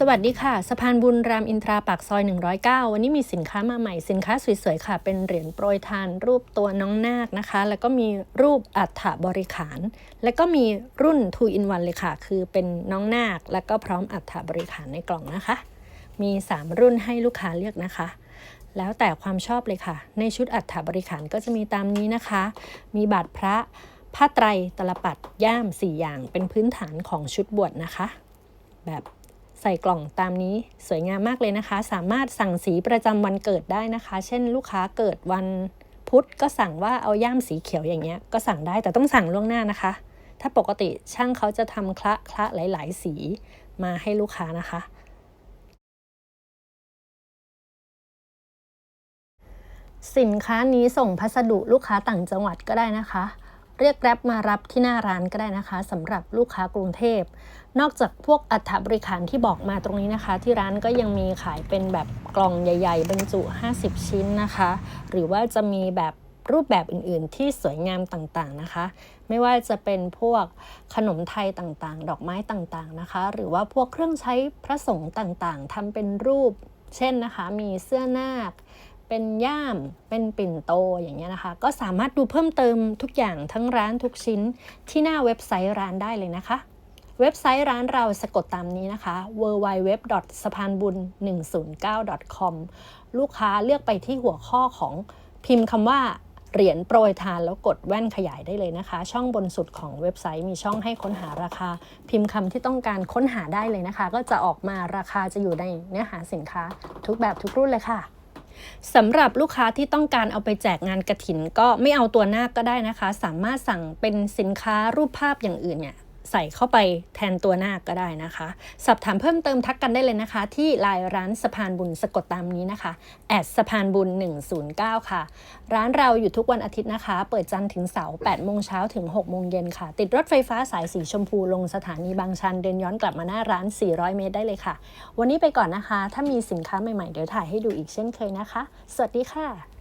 สวัสดีค่ะ สะพานบุญรามอินทราปากซอย 109 วันนี้มีสินค้ามาใหม่ สินค้าสวยๆค่ะ เป็นเหรียญโปรยทานรูปตัวน้องนาคนะคะ แล้วก็มีรูปอัฐบริขาร แล้วก็มีรุ่น 2 in 1 เลยค่ะ คือเป็นน้องนาค แล้วก็พร้อมอัฐบริขารในกล่องนะคะ มี 3 รุ่นให้ลูกค้าเลือกนะคะ แล้วแต่ความชอบเลยค่ะ ในชุดอัฐบริขารก็จะมีตามนี้นะคะ มีบาทพระ ผ้าไตรตลปัดย่าม 4 อย่าง เป็นพื้นฐานของชุดบวชนะคะ แบบ ใส่กล่องตามนี้สวยงามมากเลยนะคะ สามารถสั่งสีประจำวันเกิดได้นะคะ เช่นลูกค้าเกิดวันพุธก็สั่งว่าเอาย่ามสีเขียวอย่างเงี้ยก็สั่งได้แต่ต้องสั่งล่วงหน้านะคะ ถ้าปกติช่างเขาจะทำคละคละหลาย ๆ สีมาให้ลูกค้านะคะ สินค้านี้ส่งพัสดุลูกค้าต่างจังหวัดก็ได้นะคะ เรียกแกร็บมารับที่หน้าร้านก็ได้นะคะสำหรับลูกค้ากรุงเทพ นอกจากพวกอัฐบริขารที่บอกมาตรงนี้นะคะ ที่ร้านก็ยังมีขายเป็นแบบกล่องใหญ่ ๆ บรรจุ 50 ชิ้นนะคะ หรือว่าจะมีแบบรูปแบบอื่นๆ ที่สวยงามต่างๆนะคะ ไม่ว่าจะเป็นพวกขนมไทยต่างๆ ดอกไม้ต่างๆนะคะ หรือว่าพวกเครื่องใช้พระสงฆ์ต่างๆทำเป็นรูป เช่นนะคะ มีเสื้อนาค เป็นย่าม เป็นปิ่นโตอย่างเงี้ยนะคะ ก็สามารถดูเพิ่มเติมทุกอย่างทั้งร้านทุกชิ้นที่หน้าเว็บไซต์ร้านได้เลยนะคะ เว็บไซต์ร้านเราสะกดตามนี้นะคะ w w w สะพานบุญ109 com ลูกค้าเลือกไปที่หัวข้อของพิมพ์คำว่าเหรียญโปรยทานแล้วกดแว่นขยายได้เลยนะคะ ช่องบนสุดของเว็บไซต์มีช่องให้ค้นหาราคา พิมพ์คำที่ต้องการค้นหาได้เลยนะคะ ก็จะออกมาราคาจะอยู่ในเนื้อหาสินค้า ทุกแบบทุกรุ่นเลยค่ะ สำหรับลูกค้าที่ต้องการเอาไปแจกงานกระถินก็ไม่เอาตัวหน้าก็ได้นะคะ สามารถสั่งเป็นสินค้ารูปภาพอย่างอื่นเนี่ย ใส่เข้าไปแทนตัวนาคก็ได้นะคะ สอบถามเพิ่มเติมทักกันได้เลยนะคะ ที่ไลน์ร้านสะพานบุญสะกดตามนี้นะคะแอดสะพานบุญ 109 ค่ะ ร้านเราอยู่ทุกวันอาทิตย์นะคะ เปิดจันทร์ถึงเสาร์8โมงเช้าถึง6โมงเย็นค่ะ ติดรถไฟฟ้าสายสีชมพูลงสถานีบางชัน เดินย้อนกลับมาหน้าร้าน 400 เมตรได้เลยค่ะ วันนี้ไปก่อนนะคะ ถ้ามีสินค้าใหม่ๆ เดี๋ยวถ่ายให้ดูอีกเช่นเคยนะคะ สวัสดีค่ะ